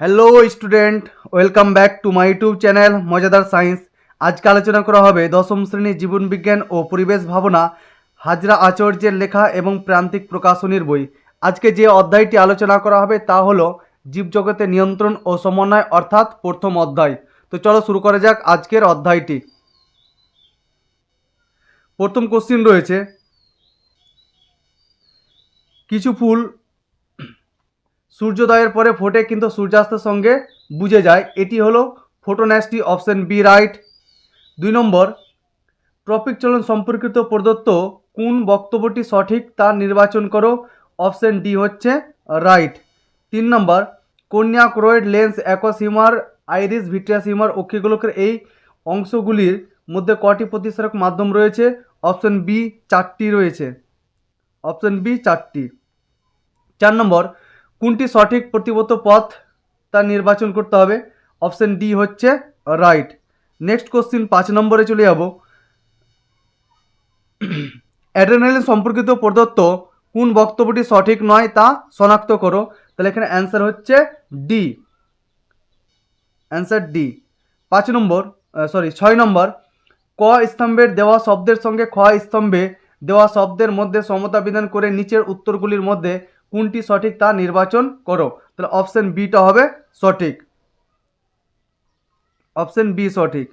Hello student welcome back to my YouTube channel মজাদার science আজকে আলোচনা করা হবে দশম শ্রেণির জীবনবিজ্ঞান ও পরিবেশ ভাবনা, হাজরা আচার্যের লেখা এবং প্রান্তিক প্রকাশনীর বই। আজকে যে অধ্যায়টি আলোচনা করা হবে তা হলো জীবজগতের নিয়ন্ত্রণ ও সমন্বয়, অর্থাৎ প্রথম অধ্যায়। তো চলো শুরু করা যাক আজকের অধ্যায়টি। প্রথম কোশ্চিন রয়েছে, কিছু ফুল সূর্যোদয়ের পরে ফোটে কিন্তু সূর্যাস্তের সঙ্গে বুঝে যায়। এটি হলো ফোটোন্যাস্টি অপশন বি রাইট। দুই নম্বর, ট্রপিক চলন সম্পর্কিত প্রদত্ত কোন বক্তব্যটি সঠিক তা নির্বাচন করো। অপশন ডি হচ্ছে রাইট। তিন নম্বর, cornea choroid lens aqueous humour iris vitreous humour অক্ষিগোলকের এই অংশগুলির মধ্যে কটি প্রতিস্থারক মাধ্যম রয়েছে? অপশন বি চারটি রয়েছে। অপশন বি চারটি। চার নম্বর কোনটি সঠিক প্রতিবত পথ তা নির্বাচন করতে হবে? অপশান ডি হচ্ছে রাইট নেক্সট কোশ্চিন পাঁচ নম্বরে চলে যাব। অ্যাড্রেনালিন সম্পর্কিত প্রদত্ত কোন বক্তব্যটি সঠিক নয় তা শনাক্ত করো। তাহলে এখানে অ্যান্সার হচ্ছে ডি অ্যান্সার ডি পাঁচ নম্বর সরি ছয় নম্বর। ক স্তম্ভের দেওয়া শব্দের সঙ্গে খ স্তম্ভে দেওয়া শব্দের মধ্যে সমতা বিধান করে নিচের উত্তরগুলির মধ্যে কোনটি সঠিক তা নির্বাচন করো। তাহলে অপশন বিটা হবে সঠিক। অপশন বি সঠিক।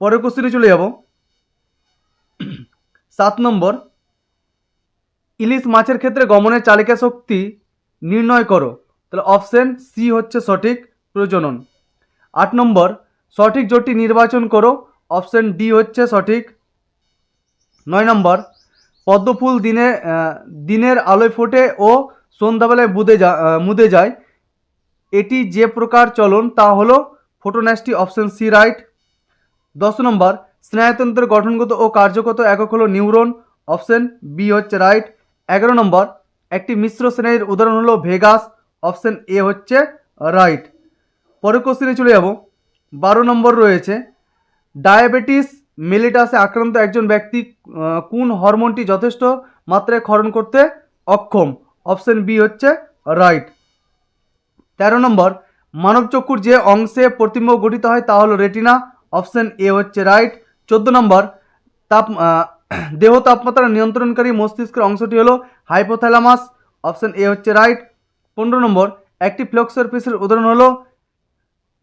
পরের কোশ্চেনে চলে যাব। সাত নম্বর। ইলিশ মাছের ক্ষেত্রে গমনের চালিকা শক্তি নির্ণয় করো। তাহলে অপশন সি হচ্ছে সঠিক প্রজনন। আট নম্বর। সঠিক জোটটি নির্বাচন করো। অপশন ডি হচ্ছে সঠিক। নয় নম্বর, পদ্মফুল দিনে দিনের আলোয় ফোটে ও সন্ধ্যাবেলায় বুদে যা মুদে যায়। এটি যে প্রকার চলন তা হলো ফোটোন্যাস্টি অপশন সি রাইট। দশ নম্বর, স্নায়ুতন্ত্রের গঠনগত ও কার্যগত একক হলো নিউরন। অপশন বি হচ্ছে রাইট। এগারো নম্বর, একটি মিশ্র শ্রেণির উদাহরণ হলো ভেগাস। অপশন এ হচ্ছে রাইট। পরের কোশ্চেনে চলে যাব। বারো নম্বর রয়েছে, ডায়াবেটিস মেলিটাসে আক্রান্ত একজন ব্যক্তি কোন হরমোনটি যথেষ্ট মাত্রায় ক্ষরণ করতে অক্ষম? অপশন বি হচ্ছে রাইট। তেরো নম্বর মানবচক্ষুর যে অংশে প্রতিম্ব গঠিত হয় তা হলো রেটিনা, অপশন এ হচ্ছে রাইট। চোদ্দ নম্বর, তাপ দেহ তাপমাত্রা নিয়ন্ত্রণকারী মস্তিষ্কের অংশটি হলো হাইপোথ্যালামাস, অপশন এ হচ্ছে রাইট। পনেরো নম্বর, একটি ফ্লক্সর পিসের উদাহরণ হলো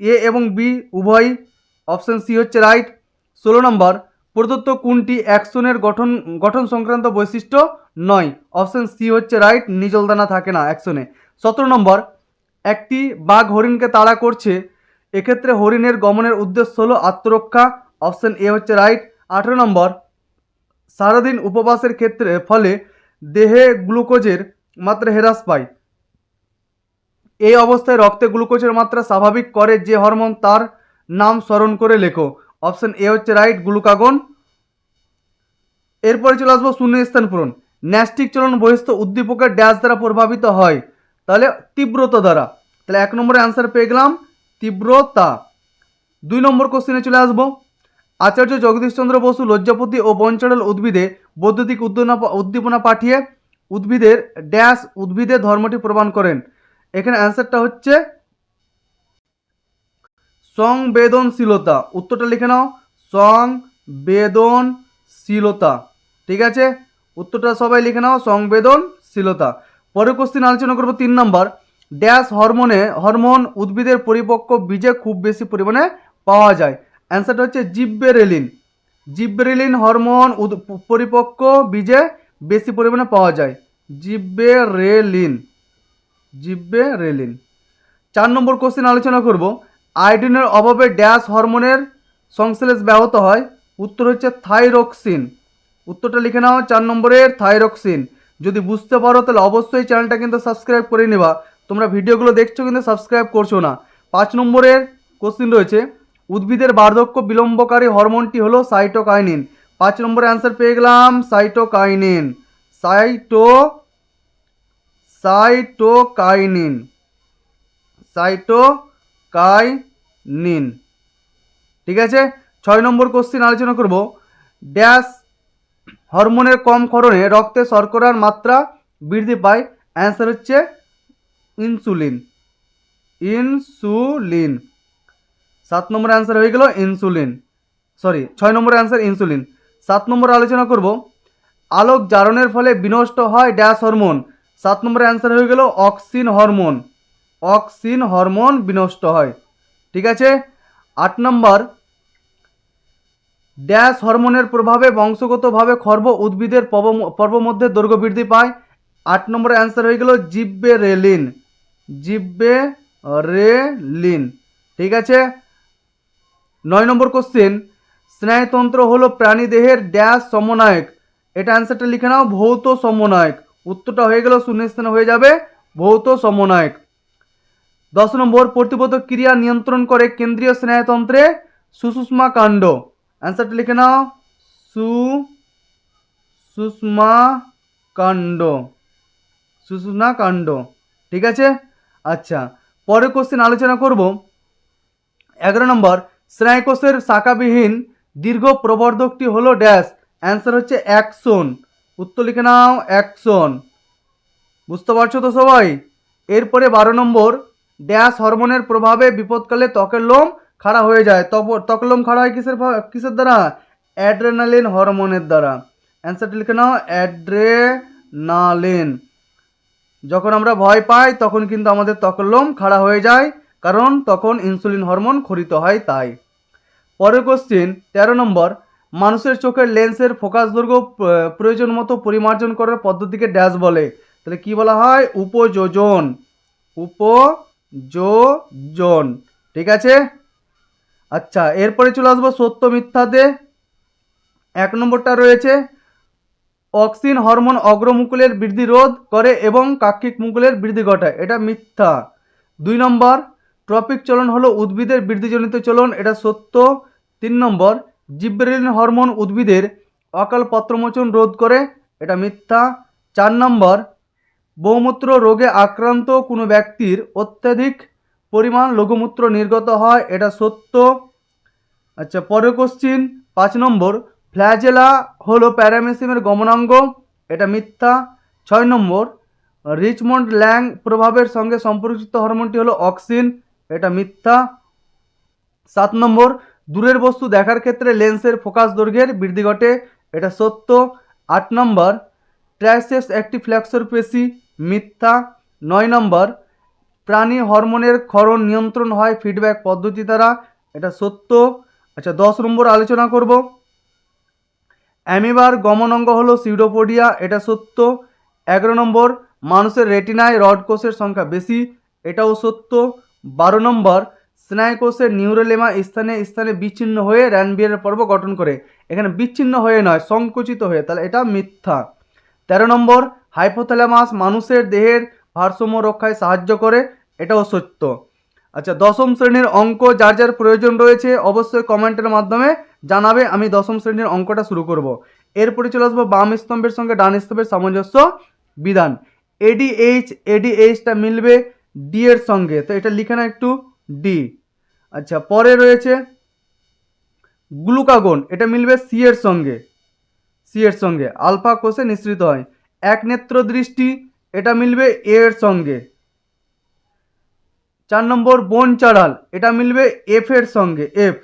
এ এবং বি, উভয়ই অপশন সি হচ্ছে রাইট ষোলো নম্বর, প্রদত্ত কোনটি অ্যাকশনের গঠন গঠন সংক্রান্ত বৈশিষ্ট্য নয়? অপশন সি হচ্ছে রাইট নিজলদানা থাকে না অ্যাকশনে সতেরো নম্বর, একটি বাঘ হরিণকে তাড়া করছে, এক্ষেত্রে হরিণের গমনের উদ্দেশ্য হলো আত্মরক্ষা। অপশন এ হচ্ছে রাইট আঠেরো নম্বর, সারাদিন উপবাসের ক্ষেত্রে, ফলে দেহে গ্লুকোজের মাত্রা হ্রাস পায়। এই অবস্থায় রক্তে গ্লুকোজের মাত্রা স্বাভাবিক করে যে হরমোন তার নাম স্মরণ করে লেখো। অপশন এ হচ্ছে রাইট, গ্লুকাগন। এরপরে চলে আসব শূন্য স্থান পূরণ। ন্যাস্টিক চলন বহিস্থ উদ্দীপকের ড্যাশ দ্বারা প্রভাবিত হয়। তাহলে তীব্রতা দ্বারা। তাহলে এক নম্বরে অ্যান্সার পেয়ে গেলাম, তীব্রতা। দুই নম্বর কোশ্চেনে চলে আসব। আচার্য জগদীশচন্দ্র বসু লজ্জাপতি ও বনচড়ল উদ্ভিদে বৈদ্যুতিক উদ্দীপনা উদ্দীপনা পাঠিয়ে উদ্ভিদের ড্যাশ উদ্ভিদের ধর্মটি প্রমাণ করেন। এখানে অ্যান্সারটা হচ্ছে সংবেদনশীলতা। উত্তরটা লিখে নাও, সংবেদনশীলতা। ঠিক আছে? উত্তরটা সবাই লিখে নাও, সংবেদনশীলতা। পরের কোশ্চিন আলোচনা করব তিন নম্বর। ড্যাশ হরমোনে, হরমোন উদ্ভিদের পরিপক্ক বীজে খুব বেশি পরিমাণে পাওয়া যায়। অ্যান্সারটা হচ্ছে জিব্বেরেলিন। জিব্বেরেলিন হরমোন পরিপক্ক বীজে বেশি পরিমাণে পাওয়া যায়। জিব্বেরেলিন। জিব্বেরেলিন চার নম্বর কোশ্চেন আলোচনা করব। আয়োডিনের অভাবে ড্যাশ হরমোনের সংশ্লেষ ব্যাহত হয়। উত্তর হচ্ছে থাইরক্সিন। উত্তরটা লিখে নাও, চার নম্বরের থাইরক্সিন। যদি বুঝতে পারো, তাহলে অবশ্যই চ্যানেলটা কিন্তু সাবস্ক্রাইব করে নেবা। তোমরা ভিডিওগুলো দেখছ কিন্তু সাবস্ক্রাইব করছ না। পাঁচ নম্বরের কোশ্চিন রয়েছে, উদ্ভিদের বার্ধক্য বিলম্বকারী হরমোনটি হলো সাইটোকাইনিন। পাঁচ নম্বরে অ্যান্সার পেয়ে গেলাম সাইটোকাইনিন। Cyto cytokinin. সাইটোকাইনিন। ঠিক আছে? ছয় নম্বর কোশ্চিন আলোচনা করব। ড্যাশ হরমোনের কম ক্ষরণে রক্তে শর্করার মাত্রা বৃদ্ধি পায়। অ্যান্সার হচ্ছে ইনসুলিন ইনসুলিন সাত নম্বর অ্যান্সার হয়ে গেল ইনসুলিন সরি ছয় নম্বর অ্যান্সার ইনসুলিন সাত নম্বর আলোচনা করব। আলোক জারণের ফলে বিনষ্ট হয় ড্যাশ হরমোন। সাত নম্বর অ্যান্সার হয়ে গেল অক্সিন হরমোন অক্সিন হরমোন বিনষ্ট হয়। ঠিক আছে? আট নম্বর ড্যাশ হরমোনের প্রভাবে বংশগতভাবে খর্ব উদ্ভিদের পর্ব- পর্বমধ্যে দৈর্ঘ্য বৃদ্ধি পায়। আট নম্বর অ্যান্সার হয়ে গেল জিব্বে রেলিন জিব্বে রেলিন ঠিক আছে? নয় নম্বর কোশ্চেন স্নায়ুতন্ত্র হলো প্রাণীদেহের ড্যাশ সমনায়ক এটা অ্যান্সারটা লিখে নাও, ভৌত সমনায়ক উত্তরটা হয়ে গেল শূন্যস্থানে হয়ে যাবে ভৌত সমনায়ক দশ নম্বর, প্রতিবোধক ক্রিয়া নিয়ন্ত্রণ করে কেন্দ্রীয় স্নায়ুতন্ত্রে সুষুষ্মা কাণ্ড। অ্যান্সারটা লিখে নাও। সু সুষমা কাণ্ড। সুষুষ্মা কাণ্ড। ঠিক আছে? আচ্ছা পরের কোশ্চেন আলোচনা করব। এগারো নম্বর, স্নায়ুকোষের শাখাবিহীন দীর্ঘ প্রবর্ধকটি হলো ড্যাশ। অ্যান্সার হচ্ছে অ্যাকশন। উত্তর লিখে নাও, অ্যাকশন। বুঝতে পারছ তো সবাই? এরপরে বারো নম্বর, ড্যাশ হরমোনের প্রভাবে বিপদকালে ত্বকের লোম খাড়া হয়ে যায়। ত্বকের লোম খাড়া হয় কিসের কিসের দ্বারা? অ্যাড্রেনালিন হরমোনের দ্বারা। অ্যান্সারটি লিখে নাও, অ্যাড্রেনালিন। যখন আমরা ভয় পাই, তখন কিন্তু আমাদের ত্বকের লোম খাড়া হয়ে যায়, কারণ তখন ইনসুলিন হরমোন খরিত হয় তাই। পরের কোশ্চিন তেরো নম্বর মানুষের চোখের লেন্সের ফোকাস দৈর্ঘ্য প্রয়োজন মতো পরিমার্জন করার পদ্ধতিকে ড্যাশ বলে। তাহলে কি বলা হয়? উপযোজন। উপযোজন। ঠিক আছে? আচ্ছা এরপরে চলে আসব সত্য মিথ্যাতে। এক নম্বরটা রয়েছে, অক্সিন হরমোন অগ্রমুকুলের বৃদ্ধি রোধ করে এবং কাক্ষিক মুকুলের বৃদ্ধি ঘটায়। এটা মিথ্যা। দুই নম্বর, ট্রপিক চলন হলো উদ্ভিদের বৃদ্ধিজনিত চলন। এটা সত্য। তিন নম্বর জিব্রেলিন হরমোন উদ্ভিদের অকাল পত্রমোচন রোধ করে, এটা মিথ্যা। চার নম্বর, বহুমূত্র রোগে আক্রান্ত কোনো ব্যক্তির অত্যাধিক পরিমাণ লঘুমূত্র নির্গত হয়, এটা সত্য। আচ্ছা পরের কোশ্চিন পাঁচ নম্বর, ফ্ল্যাজেলা হলো প্যারামেসিমের গমনাঙ্গ, এটা মিথ্যা। ছয় নম্বর, রিচমন্ড ল্যাং প্রভাবের সঙ্গে সম্পর্কিত হরমোনটি হলো অক্সিন, এটা মিথ্যা। সাত নম্বর দূরের বস্তু দেখার ক্ষেত্রে লেন্সের ফোকাস দৈর্ঘ্যের বৃদ্ধি ঘটে। এটা সত্য। আট নম্বর ট্রাইসেপস একটি ফ্ল্যাক্সর পেশি, মিথ্যা। নয় নম্বর, প্রাণী হরমোনের ক্ষরণ নিয়ন্ত্রণ হয় ফিডব্যাক পদ্ধতি দ্বারা। এটা সত্য। আচ্ছা দশ নম্বর আলোচনা করব। অ্যামিবার গমন অঙ্গ হলো সিউডোপোডিয়া এটা সত্য। এগারো নম্বর, মানুষের রেটিনায় রড কোষের সংখ্যা বেশি, এটাও সত্য। বারো নম্বর স্নায়ুকোষের নিউরোলেমা স্থানে স্থানে বিচ্ছিন্ন হয়ে র্যানবিয়ারের পর্ব গঠন করে। এখানে বিচ্ছিন্ন হয়ে নয়, সংকুচিত হয়ে। তাহলে এটা মিথ্যা। তেরো নম্বর, হাইপোথ্যালামাস মানুষের দেহের ভারসাম্য রক্ষায় সাহায্য করে। এটাও সত্য। আচ্ছা দশম শ্রেণির অঙ্ক যার যার প্রয়োজন রয়েছে অবশ্যই কমেন্টের মাধ্যমে জানাবে। আমি দশম শ্রেণির অঙ্কটা শুরু করব। এরপরে চলে আসব বাম স্তম্ভের সঙ্গে ডান স্তম্ভের সামঞ্জস্য বিধান। এডিএইচ এডিএইচটা মিলবে ডি এর সঙ্গে। তো এটা লিখে না একটু। ডি। আচ্ছা পরে রয়েছে গ্লুকাগন। এটা মিলবে সি এর সঙ্গে। সি এর সঙ্গে। আলফা কোষে নিঃসৃত হয়। এক নেত্র দৃষ্টি, এটা মিলবে এ এর সঙ্গে। চার নম্বর বন চাড়াল, এটা মিলবে এফ এর সঙ্গে, এফ।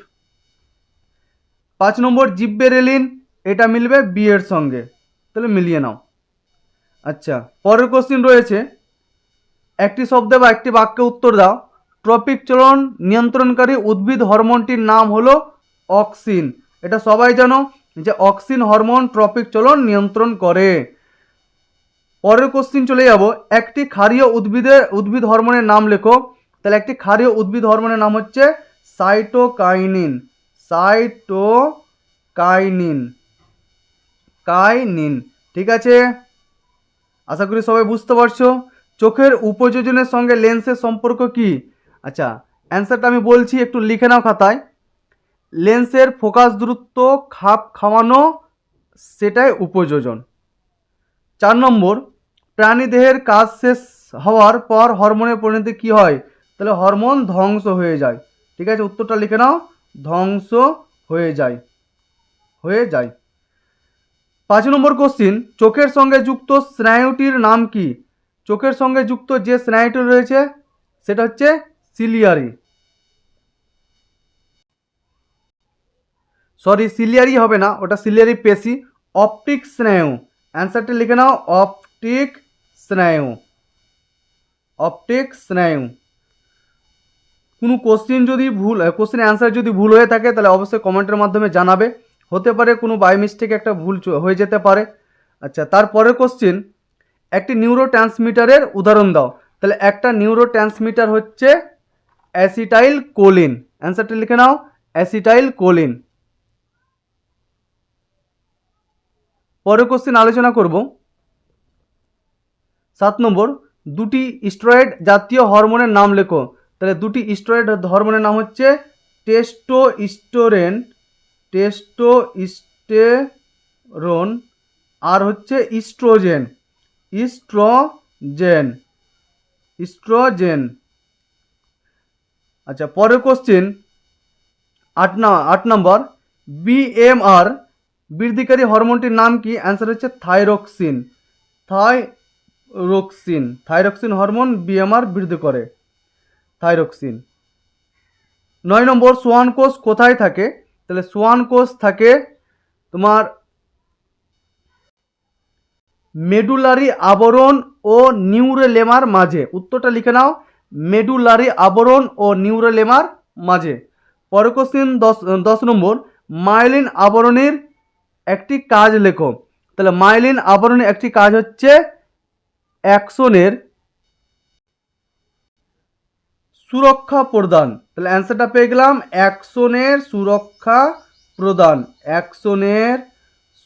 পাঁচ নম্বর জিব্বেরেলিন এটা মিলবে বি এর সঙ্গে। তাহলে মিলিয়ে নাও। আচ্ছা পরের কোশ্চিন রয়েছে। একটি শব্দে বা একটি বাক্যে উত্তর দাও। ট্রপিক চলন নিয়ন্ত্রণকারী উদ্ভিদ হরমোনটির নাম হলো অক্সিন। এটা সবাই জানো যে অক্সিন হরমোন ট্রপিক চলন নিয়ন্ত্রণ করে। পরের কোশ্চিন চলে যাব। একটি ক্ষারীয় উদ্ভিদের, উদ্ভিদ হরমোনের নাম লেখো। তাহলে একটি ক্ষারীয় উদ্ভিদ হরমোনের নাম হচ্ছে সাইটোকাইনিন। সাইটোকাইনিন। কাইনিন। ঠিক আছে? আশা করি সবাই বুঝতে পারছ। চোখের উপযোজনের সঙ্গে লেন্সের সম্পর্ক কি? আচ্ছা অ্যান্সারটা আমি বলছি, একটু লিখে নাও খাতায়। লেন্সের ফোকাস দূরত্ব, খাপ খাওয়ানো, সেটাই উপযোজন। চার নম্বর প্রাণীদেহের কাজ শেষ হওয়ার পর হরমোনের পরিণতি কী হয়? তাহলে হরমোন ধ্বংস হয়ে যায়। ঠিক আছে, উত্তরটা লিখে নাও। ধ্বংস হয়ে যায়। হয়ে যায়। পাঁচ নম্বর কোশ্চিন চোখের সঙ্গে যুক্ত স্নায়ুটির নাম কি? চোখের সঙ্গে যুক্ত যে স্নায়ুটি রয়েছে, সেটা হচ্ছে সিলিয়ারি। সরি সিলিয়ারি হবে না, ওটা সিলিয়ারি পেশি। অপটিক স্নায়ু অ্যান্সারটা লিখে নাও, অপটিক স্নায়ু অপটিক স্নায়ু কোনো কোশ্চিন যদি ভুল কোশ্চেনের অ্যান্সার যদি ভুল হয়ে থাকে, তাহলে অবশ্যই কমেন্টের মাধ্যমে জানাবে। হতে পারে কোনো বাই মিস্টেক একটা ভুল হয়ে যেতে পারে। আচ্ছা তারপরের কোশ্চিন একটি নিউরো ট্রান্সমিটারের উদাহরণ দাও। তাহলে একটা নিউরো ট্রান্সমিটার হচ্ছে অ্যাসিটাইল কোলিন অ্যান্সারটা লিখে নাও অ্যাসিটাইল কোলিন পরের কোশ্চিন আলোচনা করব। সাত নম্বর, দুটি স্টেরয়েড জাতীয় হরমোনের নাম লেখো। তাহলে দুটি স্টেরয়েড হরমোনের নাম হচ্ছে টেস্টো স্টোরেন টেস্টো আর হচ্ছে ইস্ট্রোজেন ইস্ট্রোজেন ইস্ট্রোজেন আচ্ছা পরের কোশ্চিন আট না, আট নম্বর বিএমআর বৃদ্ধিকারী হরমোনটির নাম কি? অ্যান্সার হচ্ছে thyroxine thyroxine thyroxine hormone BMR বৃদ্ধি করে। থাইরক্সিন নয় নম্বর সোয়ান কোষ কোথায় থাকে? তাহলে সোয়ান কোষ থাকে তোমার মেডুলারি আবরণ ও নিউরোলেমার মাঝে। উত্তরটা লিখে নাও। মেডুলারি আবরণ ও নিউরোলেমার মাঝে। পরের দশ দশ নম্বর মাইলিন আবরণের একটি কাজ লেখো। তাহলে মাইলিন আবরণের একটি কাজ হচ্ছে অ্যাকশনের সুরক্ষা প্রদান। তাহলে অ্যান্সারটা পেয়ে গেলাম, অ্যাকশনের সুরক্ষা প্রদান। অ্যাকশনের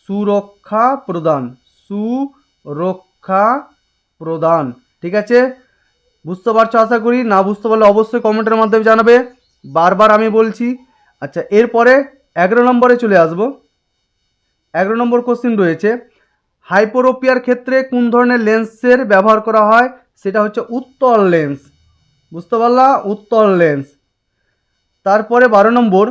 সুরক্ষা প্রদান। সুরক্ষা প্রদান। ঠিক আছে? বুঝতে পারছ আশা করি? না বুঝতে পারলে অবশ্যই কমেন্টের মাধ্যমে জানাবে। বারবার আমি বলছি। আচ্ছা এরপরে এগারো নম্বরে চলে আসব। এগারো নম্বর কোশ্চিন রয়েছে হাইপোরোপিয়ার ক্ষেত্রে কোন ধরনের লেন্সের ব্যবহার করা হয়? সেটা হচ্ছে উত্তল লেন্স বুঝতে পারলা? উত্তল লেন্স তারপরে বারো নম্বর,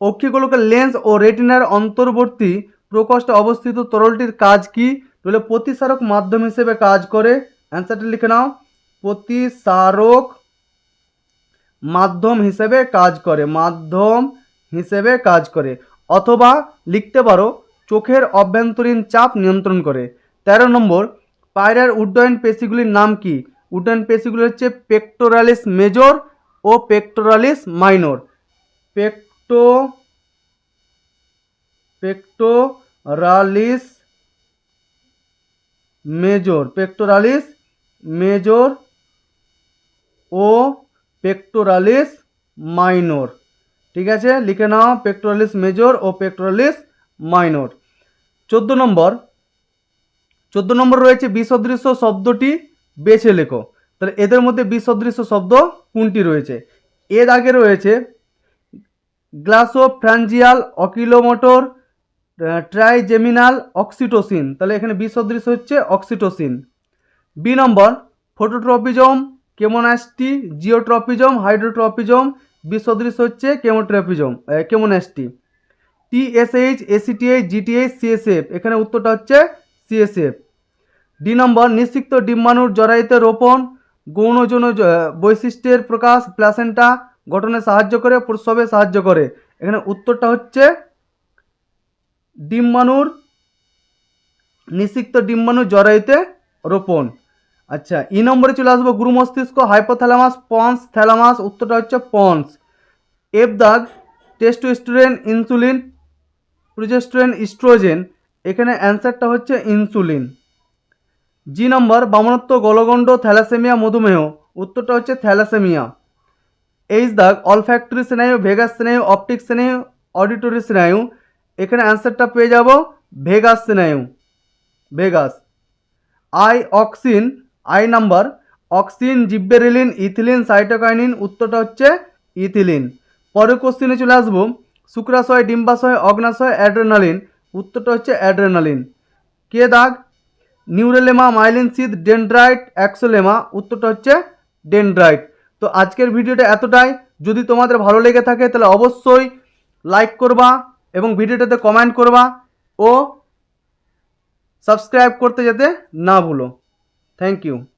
অক্ষিগোলকের লেন্স ও রেটিনার অন্তর্বর্তী প্রকোষ্ঠে অবস্থিত তরলটির কাজ কি? বলে প্রতিসারক মাধ্যম হিসেবে কাজ করে। অ্যান্সারটা লিখে নাও। প্রতিসারক মাধ্যম হিসেবে কাজ করে, মাধ্যম হিসেবে কাজ করে। অথবা লিখতে পারো, চোখের অভ্যন্তরীণ চাপ নিয়ন্ত্রণ করে। তেরো নম্বর, পায়রার উড্ডয়ন পেশিগুলির নাম কি? উড্ডয়ন পেশিগুলি হচ্ছে পেক্টোরালিস মেজর ও pectoralis minor. Pecto, pectoralis major pectoralis major ও পেক্টোরালিস মাইনর ঠিক আছে? লিখে নাও পেক্টোরালিস মেজর ও পেক্টোরালিস মাইনর চোদ্দ নম্বর। চোদ্দ নম্বর রয়েছে বিসদৃশ্য শব্দটি বেছে লেখো। তাহলে এদের মধ্যে বিসদৃশ্য শব্দ কোনটি রয়েছে? এর আগে রয়েছে গ্লাসোফ্রাঞ্জিয়াল অকিলোমোটর ট্রাইজেমিনাল অক্সিটোসিন। তাহলে এখানে বিসদৃশ্য হচ্ছে oxytocin. B number, phototropism chemonasty geotropism, hydrotropism বিসদৃশ্য হচ্ছে chemotropism chemonasty TSH ACTH GTH CSF এখানে উত্তরটা হচ্ছে সিএসএফ ডি নম্বর নিশ্চিক্ত ডিম্বাণুর জরায়ুতে রোপণ, গৌণযৌন জ- বৈশিষ্ট্যের প্রকাশ, প্লাসেন্টা গঠনে সাহায্য করে প্রসবে সাহায্য করে। এখানে উত্তরটা হচ্ছে ডিম্বাণুর নিষিক্ত ডিম্বাণু জরায়ুতে রোপণ। আচ্ছা ই নম্বরে চলে আসব গুরু মস্তিষ্ক হাইপোথ্যালামাস পন্স থ্যালামাস উত্তরটা হচ্ছে পন্স এফ দাগ টেস্টোস্টেরন ইনসুলিন প্রোজেস্টেরন ইস্ট্রোজেন এখানে অ্যান্সারটা হচ্ছে ইনসুলিন জি নম্বর বামনত্ব, গলগণ্ড থ্যালাসেমিয়া মধুমেহ, উত্তরটা হচ্ছে থ্যালাসেমিয়া এইচ দাগ অলফ্যাক্টরি স্নায়ু ভেগাস স্নায়ু অপটিক স্নায়ু অডিটরি স্নায়ু, এখানে অ্যান্সারটা পেয়ে যাব ভেগাস স্নায়ু vagus I auxin I number, auxin, gibberellin, ethylene, cytokinin, উত্তরটা হচ্ছে ইথিলিন। পরের কোশ্চিনে চলে আসব। শুক্রাশয়, ডিম্বাশয়, অগ্নাশয়, অ্যাড্রেনালিন, উত্তরটা হচ্ছে অ্যাড্রেনালিন। কে দাগ? নিউরেলেমা, মাইলিন সিদ, ডেন্ড্রাইট, অ্যাক্সোলেমা, উত্তরটা হচ্ছে ডেন্ড্রাইট। তো আজকের ভিডিওটা এতটাই। যদি তোমাদের ভালো লেগে থাকে, তাহলে অবশ্যই লাইক করবা এবং ভিডিওটাতে কমেন্ট করবা ও সাবস্ক্রাইব করতে যেতে না ভুলো। Thank you.